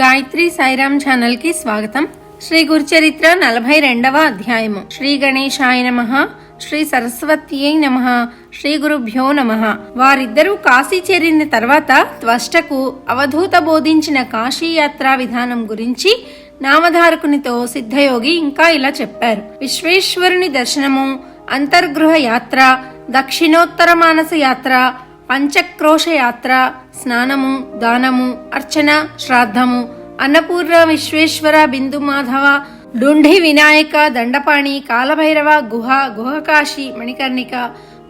గాయత్రి సాయిరామ్ ఛానల్కి స్వాగతం. శ్రీ గురుచరిత్ర నలభై రెండవ అధ్యాయము. శ్రీ గణేశాయ నమ శ్రీ సరస్వత్యై నమ శ్రీ గురుభ్యో నమ. వారిద్దరూ కాశీ చేరిన తర్వాత త్వష్టకు అవధూత బోధించిన కాశీ యాత్రా విధానం గురించి నామధారకునితో సిద్ధయోగి ఇంకా ఇలా చెప్పారు. విశ్వేశ్వరుని దర్శనము అంతర్గృహ యాత్ర దక్షిణోత్తర మానస యాత్ర పంచక్రోశయాత్ర స్నానము దానము అర్చన శ్రాద్ధము అన్నపూర్ణ విశ్వేశ్వర బిందు మాధవ డుండి వినాయక దండపాణి కాలభైరవ గుహ గుహకాశి మణికర్ణిక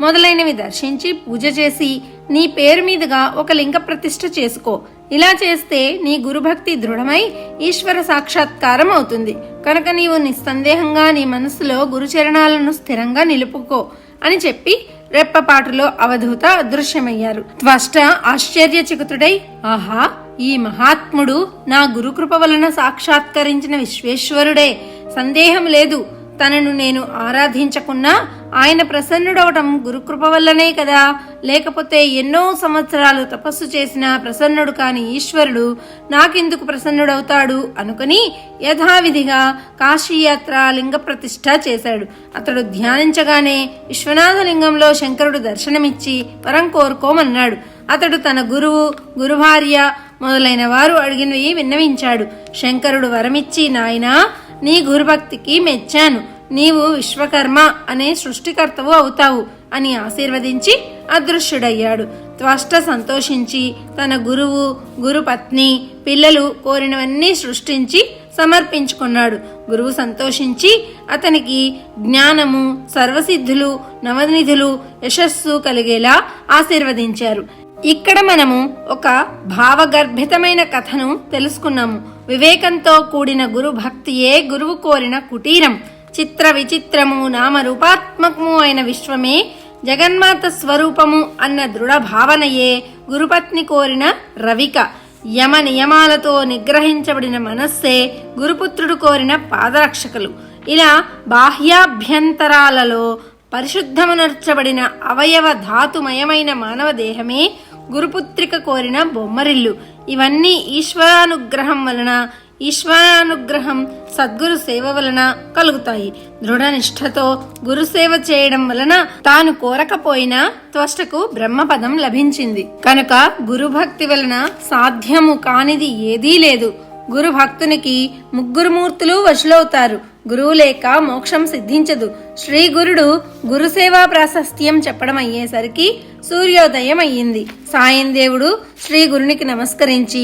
మొదలైనవి దర్శించి పూజ చేసి నీ పేరు మీదుగా ఒక లింగ ప్రతిష్ఠ చేసుకో. ఇలా చేస్తే నీ గురుభక్తి దృఢమై ఈశ్వర సాక్షాత్కారం అవుతుంది. కనుక నీవు నిస్సందేహంగా నీ మనసులో గురుచరణాలను స్థిరంగా నిలుపుకో అని చెప్పి రెప్పపాటులో అవధూత అదృశ్యమయ్యారు త్వష్ట ఆశ్చర్యచకితుడై ఆహా ఈ మహాత్ముడు నా గురుకృప వలన సాక్షాత్కరించిన విశ్వేశ్వరుడే. సందేహం లేదు. తనను నేను ఆరాధించకున్నా ఆయన ప్రసన్నుడవటం గురుకృప వల్లనే కదా. లేకపోతే ఎన్నో సంవత్సరాలు తపస్సు చేసిన ప్రసన్నుడు కాని ఈశ్వరుడు నాకెందుకు ప్రసన్నుడవుతాడు అనుకుని యథావిధిగా కాశీయాత్ర లింగ ప్రతిష్ఠ చేశాడు. అతడు ధ్యానించగానే విశ్వనాథ లింగంలో శంకరుడు దర్శనమిచ్చి వరం కోరుకోమన్నాడు. అతడు తన గురువు గురుభార్య మొదలైన వారు అడిగినవి విన్నవించాడు. శంకరుడు వరమిచ్చి నాయనా నీ గురుభక్తికి మెచ్చాను. నీవు విశ్వకర్మ అనే సృష్టికర్తవు అవుతావు అని ఆశీర్వదించి అదృశ్యుడయ్యాడు. త్వష్ట సంతోషించి తన గురువు గురుపత్ని పిల్లలు కోరినవన్నీ సృష్టించి సమర్పించుకున్నాడు. గురువు సంతోషించి అతనికి జ్ఞానము సర్వసిద్ధులు నవనిధులు యశస్సు కలిగేలా ఆశీర్వదించారు. ఇక్కడ మనము ఒక భావగర్భితమైన కథను తెలుసుకున్నాము. వివేకంతో కూడిన గురు భక్తియే గురువు కోరిన కుటీరం. చిత్ర విచిత్రము నామరూపాత్మకము అయిన విశ్వమే జగన్మాత స్వరూపము అన్న దృఢ భావనయే గురుపత్ని కోరిన రవిక. యమ నియమాలతో నిగ్రహించబడిన మనస్సే గురుపుత్రుడు కోరిన పాదరక్షకులు. ఇలా బాహ్యాభ్యంతరాలలో పరిశుద్ధమునర్చబడిన అవయవ ధాతుమయమైన మానవ దేహమే గురుపుత్రిక కోరిన బొమ్మరిల్లు. ఇవన్నీ ఈశ్వరానుగ్రహం వలన ఈశ్వరానుగ్రహం సద్గురు సేవ వలన కలుగుతాయి. దృఢనిష్ఠతో గురుసేవ చేయడం వలన తాను కోరకపోయినా త్వష్టకు బ్రహ్మపదం లభించింది. కనుక గురుభక్తి వలన సాధ్యము కానిది ఏదీ లేదు. గురు భక్తునికి ముగ్గురు మూర్తులు వశులవుతారు. గురువు లేక మోక్షం సిద్ధించదు. శ్రీ గురుడు గురుసేవా ప్రాశస్త్యం చెప్పడం అయ్యేసరికి సూర్యోదయం అయ్యింది సాయం దేవుడు శ్రీ గురునికి నమస్కరించి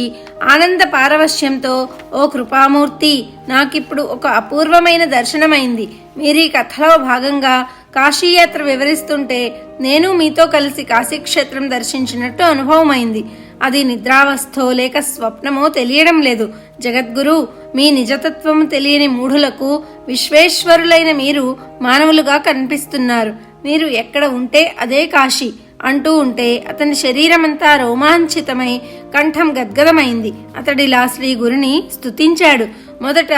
ఆనంద పారవశ్యంతో ఓ కృపామూర్తి నాకిప్పుడు ఒక అపూర్వమైన దర్శనమైంది. మీరు ఈ కథలో భాగంగా కాశీయాత్ర వివరిస్తుంటే నేను మీతో కలిసి కాశీక్షేత్రం దర్శించినట్టు అనుభవమైంది. అది నిద్రావస్థో లేక స్వప్నమో తెలియడం లేదు. జగద్గురు మీ నిజతత్వము తెలియని మూఢులకు విశ్వేశ్వరులైన మీరు మానవులుగా కనిపిస్తున్నారు. మీరు ఎక్కడ ఉంటే అదే కాశీ. అంటూ ఉంటే అతని శరీరమంతా రోమాంచితమై కంఠం గద్గదమైంది. అతడిలా శ్రీ గురుని స్తుతించాడు. మొదట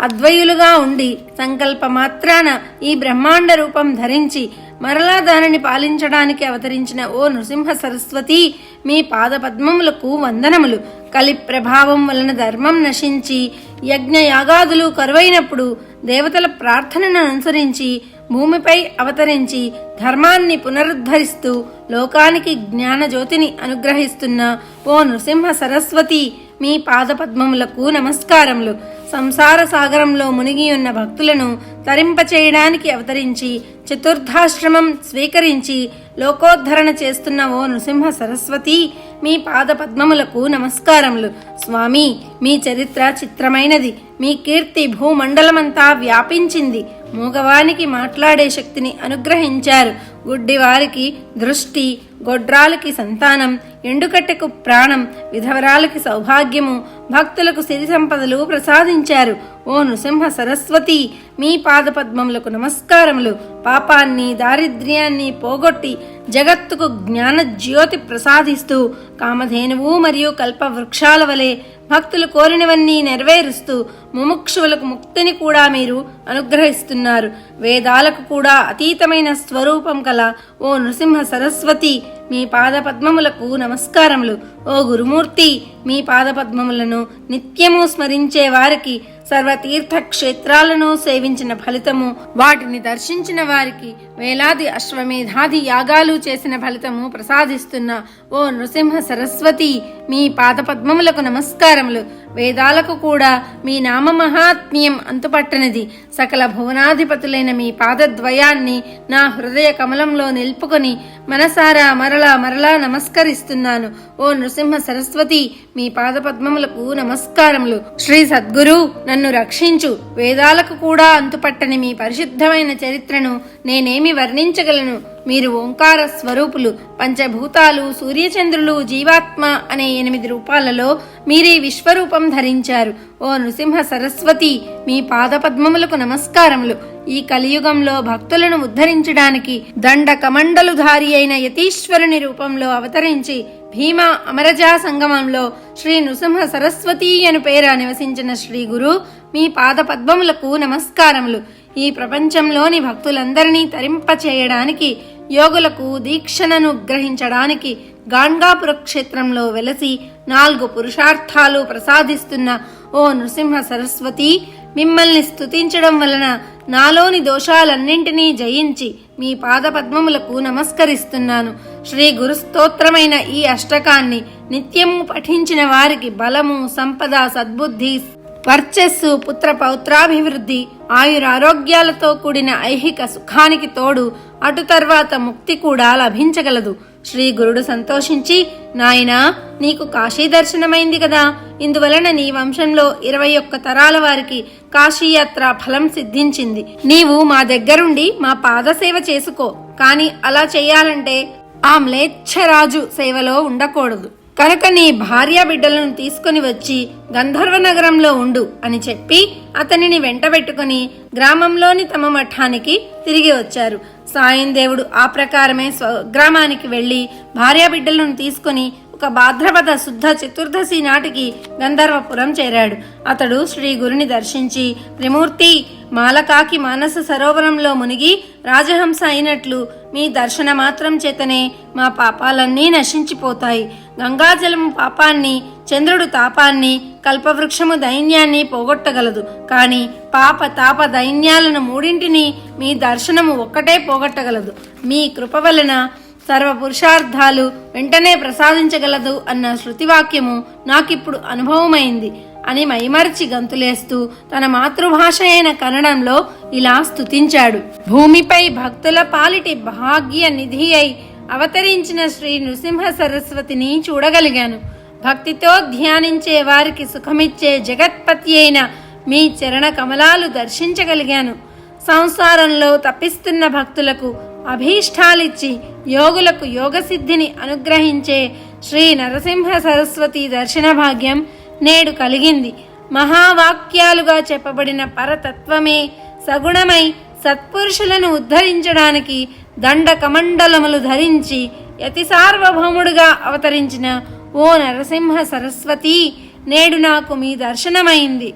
అద్వయులుగా ఉండి సంకల్ప మాత్రాన ఈ బ్రహ్మాండ రూపం ధరించి మరలా దానిని పాలించడానికి అవతరించిన ఓ నృసింహ సరస్వతి మీ పాదపద్మములకు వందనములు. కలి ప్రభావం వలన ధర్మం నశించి యజ్ఞ యాగాదులు కరువైనప్పుడు దేవతల ప్రార్థనను అనుసరించి భూమిపై అవతరించి ధర్మాన్ని పునరుద్ధరిస్తూ లోకానికి జ్ఞానజ్యోతిని అనుగ్రహిస్తున్న ఓ నృసింహ సరస్వతి మీ పాదపద్మములకు నమస్కారములు. సంసార సాగరంలో మునిగి ఉన్న భక్తులను తరింపచేయడానికి అవతరించి చతుర్థాశ్రమం స్వీకరించి లోకోద్ధరణ చేస్తున్న ఓ నృసింహ సరస్వతి మీ పాద పద్మములకు నమస్కారములు. స్వామి మీ చరిత్ర చిత్రమైనది. మీ కీర్తి భూమండలమంతా వ్యాపించింది. మూగవానికి మాట్లాడే శక్తిని అనుగ్రహించారు. గుడ్డివారికి దృష్టి గొడ్రాలకి సంతానం ఎండుకట్టెకు ప్రాణం విధవరాలకి సౌభాగ్యము భక్తులకు సిరి సంపదలు ప్రసాదించారు. ఓ నృసింహ సరస్వతి మీ పాదపద్మములకు నమస్కారములు. పాపాన్ని దారిద్ర్యాన్ని పోగొట్టి జగత్తుకు జ్ఞాన జ్యోతి ప్రసాదిస్తూ కామధేనువు మరియు కల్ప వృక్షాల వలె భక్తులు కోరినవన్నీ నెరవేరుస్తూ ముముక్షువులకు ముక్తిని కూడా మీరు అనుగ్రహిస్తున్నారు. వేదాలకు కూడా అతీతమైన స్వరూపం కల ఓ నృసింహ సరస్వతి మీ పాదపద్మములకు నమస్కారములు. ఓ గురుమూర్తి మీ పాదపద్మములను నిత్యము స్మరించే వారికి సర్వతీర్థ క్షేత్రాలను సేవించిన ఫలితము వాటిని దర్శించిన వారికి వేలాది అశ్వమేధాది యాగాలు చేసిన ఫలితము ప్రసాదిస్తున్న ఓ నృసింహ సరస్వతి మీ పాదపద్మములకు నమస్కారములు. వేదాలకు కూడా మీ నామ మహాత్మ్యం అంతుపట్టనిది. సకల భువనాధిపతులైన మీ పాదద్వయాన్ని నా హృదయ కమలంలో నిలుపుకొని మనసారా మరలా మరలా నమస్కరిస్తున్నాను. ఓ నృసింహ సరస్వతి మీ పాదపద్మములకు నమస్కారములు. శ్రీ సద్గురు నన్ను రక్షించు. వేదాలకు కూడా అంతుపట్టని మీ పరిశుద్ధమైన చరిత్రను నేనేమి వర్ణించగలను? మీరు ఓంకార స్వరూపులు పంచభూతాలు సూర్యచంద్రులు జీవాత్మ అనే ఎనిమిది రూపాలలో మీరే విశ్వరూపం ధరించారు. ఓ నృసింహ సరస్వతి మీ పాదపద్మములకు నమస్కారములు. ఈ కలియుగంలో భక్తులను ఉద్ధరించడానికి దండ కమండలుధారి అయిన యతీశ్వరుని రూపంలో అవతరించి భీమ అమరజా సంగమంలో శ్రీ నృసింహ సరస్వతి అను పేర నివసించిన శ్రీ గురు మీ పాద పద్మములకు నమస్కారములు. ఈ ప్రపంచంలోని భక్తులందరినీ తరింపచేయడానికి యోగులకు దీక్షణను గ్రహించడానికి గాంగాపుర క్షేత్రంలో వెలసి నాలుగు పురుషార్థాలు ప్రసాదిస్తున్న ఓ నృసింహ సరస్వతి మిమ్మల్ని స్తుతించడం వలన నాలోని దోషాలన్నింటినీ జయించి మీ పాదపద్మములకు నమస్కరిస్తున్నాను. శ్రీ గురుస్తోత్రమైన ఈ అష్టకాన్ని నిత్యము పఠించిన వారికి బలము సంపద సద్బుద్ధి వర్చస్సు పుత్ర పౌత్రాభివృద్ధి ఆయురారోగ్యాలతో కూడిన ఐహిక సుఖానికి తోడు అటు తర్వాత ముక్తి కూడా లభించగలదు. శ్రీ గురుడు సంతోషించి నాయనా నీకు కాశీ దర్శనమైంది కదా. ఇందువలన నీ వంశంలో ఇరవై ఒక్క తరాల వారికి కాశీయాత్ర ఫలం సిద్ధించింది. నీవు మా దగ్గరుండి మా పాదసేవ చేసుకో. కాని అలా చేయాలంటే ఆ మ్లేచ్ఛరాజు సేవలో ఉండకూడదు. కనుక నీ భార్య బిడ్డలను తీసుకుని వచ్చి గంధర్వ నగరంలో ఉండు అని చెప్పి అతనిని వెంటబెట్టుకుని గ్రామంలోని తమ మఠానికి తిరిగి వచ్చారు. సాయం దేవుడు ఆ ప్రకారమే స్వగ్రామానికి వెళ్ళి భార్య బిడ్డలను తీసుకుని ఒక భాద్రపద శుద్ధ చతుర్దశి నాటికి గంధర్వపురం చేరాడు. అతడు శ్రీ గురుని దర్శించి త్రిమూర్తి మాలకాకి మానస సరోవరంలో మునిగి రాజహంస అయినట్లు మీ దర్శన మాత్రం చేతనే మా పాపాలన్నీ నశించిపోతాయి. గంగాజలము పాపాన్ని చంద్రుడు తాపాన్ని కల్పవృక్షము దైన్యాన్ని పోగొట్టగలదు. కాని పాప తాప దైన్యాలను మూడింటిని మీ దర్శనము ఒక్కటే పోగొట్టగలదు. మీ కృప వలన సర్వ పురుషార్థాలు వెంటనే ప్రసాదించగలదు అన్న శృతివాక్యము నాకిప్పుడు అనుభవమైంది. అని మైమర్చి గంతులేస్తూ తన మాతృభాష అయిన కన్నడంలో ఇలా స్తుతించాడు. భూమిపై భక్తుల పాలిటి భాగ్య నిధి అయి అవతరించిన శ్రీ నృసింహ సరస్వతిని చూడగలిగాను. భక్తితో ధ్యానించే వారికి సుఖమిచ్చే జగత్పతి అయిన మీ చరణ కమలాలు దర్శించగలిగాను. సంసారంలో తప్పిస్తున్న భక్తులకు అభీష్టాలిచ్చి యోగులకు యోగసిద్ధిని అనుగ్రహించే శ్రీ నరసింహ సరస్వతి దర్శన భాగ్యం నేడు కలిగింది. మహావాక్యాలుగా చెప్పబడిన పరతత్వమే సగుణమై సత్పురుషులను ఉద్ధరించడానికి దండ కమండలములు ధరించి యతి సార్వభౌముడుగా అవతరించిన ఓ నరసింహ సరస్వతి నేడు నాకు మీ దర్శనమైంది.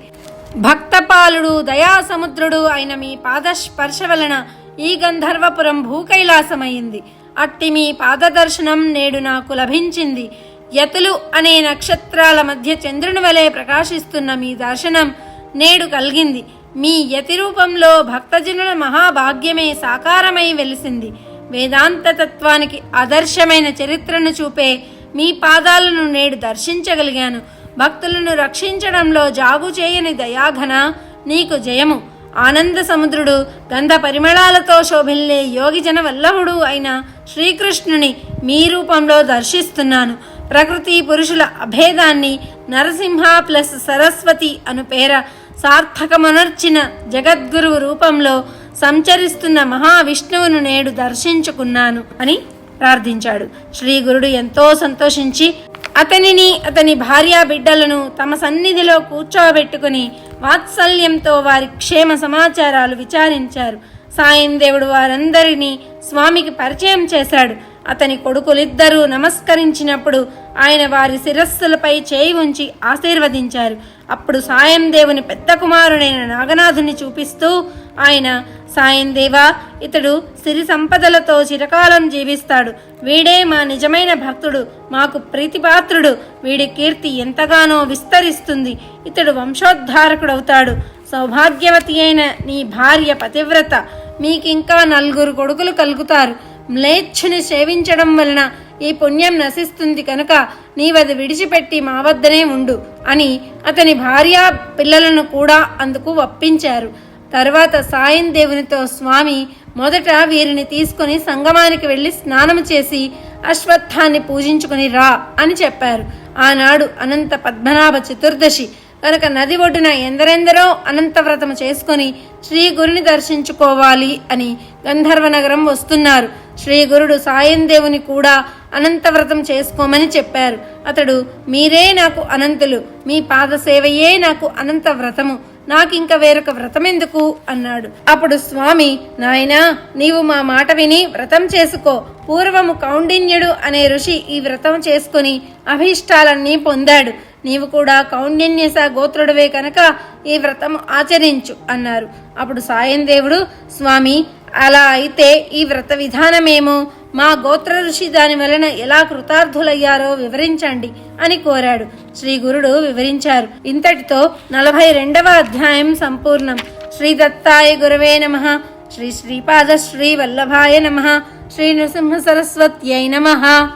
భక్తపాలుడు దయాసముద్రుడు అయిన మీ పాదస్పర్శ వలన ఈ గంధర్వపురం భూకైలాసమైంది. అట్టి మీ పాదదర్శనం నేడు నాకు లభించింది. యతులు అనే నక్షత్రాల మధ్య చంద్రుని వలె ప్రకాశిస్తున్న మీ దర్శనం నేడు కలిగింది. మీ యతి రూపంలో భక్తజనుల మహాభాగ్యమే సాకారమై వెలిసింది. వేదాంత తత్వానికి ఆదర్శమైన చరిత్రను చూపే మీ పాదాలను నేడు దర్శించగలిగాను. భక్తులను రక్షించడంలో జాగు చేయని దయాఘన నీకు జయము. ఆనంద సముద్రుడు గంధ పరిమళాలతో శోభిల్లే యోగిజన వల్లభుడు అయిన శ్రీకృష్ణుని మీ రూపంలో దర్శిస్తున్నాను. ప్రకృతి పురుషుల అభేదాన్ని నరసింహ ప్లస్ సరస్వతి అను పేర సార్థకమనర్చిన జగద్గురువు రూపంలో సంచరిస్తున్న మహావిష్ణువును నేడు దర్శించుకున్నాను అని ప్రార్థించాడు. శ్రీ గురుడు ఎంతో సంతోషించి అతనిని అతని భార్యా బిడ్డలను తమ సన్నిధిలో కూర్చోబెట్టుకుని వాత్సల్యంతో వారి క్షేమ సమాచారాలు విచారించారు. సాయం దేవుడు వారందరినీ స్వామికి పరిచయం చేశాడు. అతని కొడుకులిద్దరూ నమస్కరించినప్పుడు ఆయన వారి శిరస్సులపై చేయి ఉంచి ఆశీర్వదించారు. అప్పుడు సాయం దేవుని పెద్ద కుమారుడైన నాగనాథుని చూపిస్తూ ఆయన సాయం దేవా ఇతడు సిరి సంపదలతో చిరకాలం జీవిస్తాడు. వీడే మా నిజమైన భక్తుడు మాకు ప్రీతిపాత్రుడు. వీడి కీర్తి ఎంతగానో విస్తరిస్తుంది. ఇతడు వంశోద్ధారకుడవుతాడు. సౌభాగ్యవతి అయిన నీ భార్య పతివ్రత. మీకింకా నలుగురు కొడుకులు కలుగుతారు. మ్లేచ్ఛను సేవించడం వలన ఈ పుణ్యం నశిస్తుంది కనుక నీవది విడిచిపెట్టి మా వద్దనే ఉండు అని అతని భార్య పిల్లలను కూడా అందుకు ఒప్పించారు. తర్వాత సాయం దేవునితో స్వామి మొదట వీరిని తీసుకుని సంగమానికి వెళ్ళి స్నానము చేసి అశ్వత్థాన్ని పూజించుకుని రా అని చెప్పారు. ఆనాడు అనంత పద్మనాభ చతుర్దశి. కనుక నది ఒడ్డున ఎందరెందరో అనంతవ్రతము చేసుకొని శ్రీ గురుని దర్శించుకోవాలి అని గంధర్వ నగరం వస్తున్నారు. శ్రీ గురుడు సాయం దేవుని కూడా అనంతవ్రతం చేసుకోమని చెప్పారు. అతడు మీరే నాకు అనంతులు మీ పాద సేవయే నాకు అనంత వ్రతము నాకింక వేరొక వ్రతం ఎందుకు అన్నాడు. అప్పుడు స్వామి నాయనా నీవు మా మాట విని వ్రతం చేసుకో. పూర్వము కౌండిన్యుడు అనే ఋషి ఈ వ్రతం చేసుకుని అభీష్టాలన్నీ పొందాడు. నీవు కూడా కౌండిన్యస గోత్రుడవే కనుక ఈ వ్రతం ఆచరించు అన్నారు. అప్పుడు సాయం దేవుడు స్వామి అలా అయితే ఈ వ్రత విధానమేమో? మా గోత్ర ఋషి దాని వలన ఎలా కృతార్థులయ్యారో వివరించండి అని కోరాడు. శ్రీ గురుడు వివరించారు. ఇంతటితో నలభై రెండవ అధ్యాయం సంపూర్ణం. శ్రీ దత్తాయ గురవే నమ. శ్రీ శ్రీపాద శ్రీ వల్లభాయ నమ. శ్రీ నృసింహ సరస్వత్యై నమ.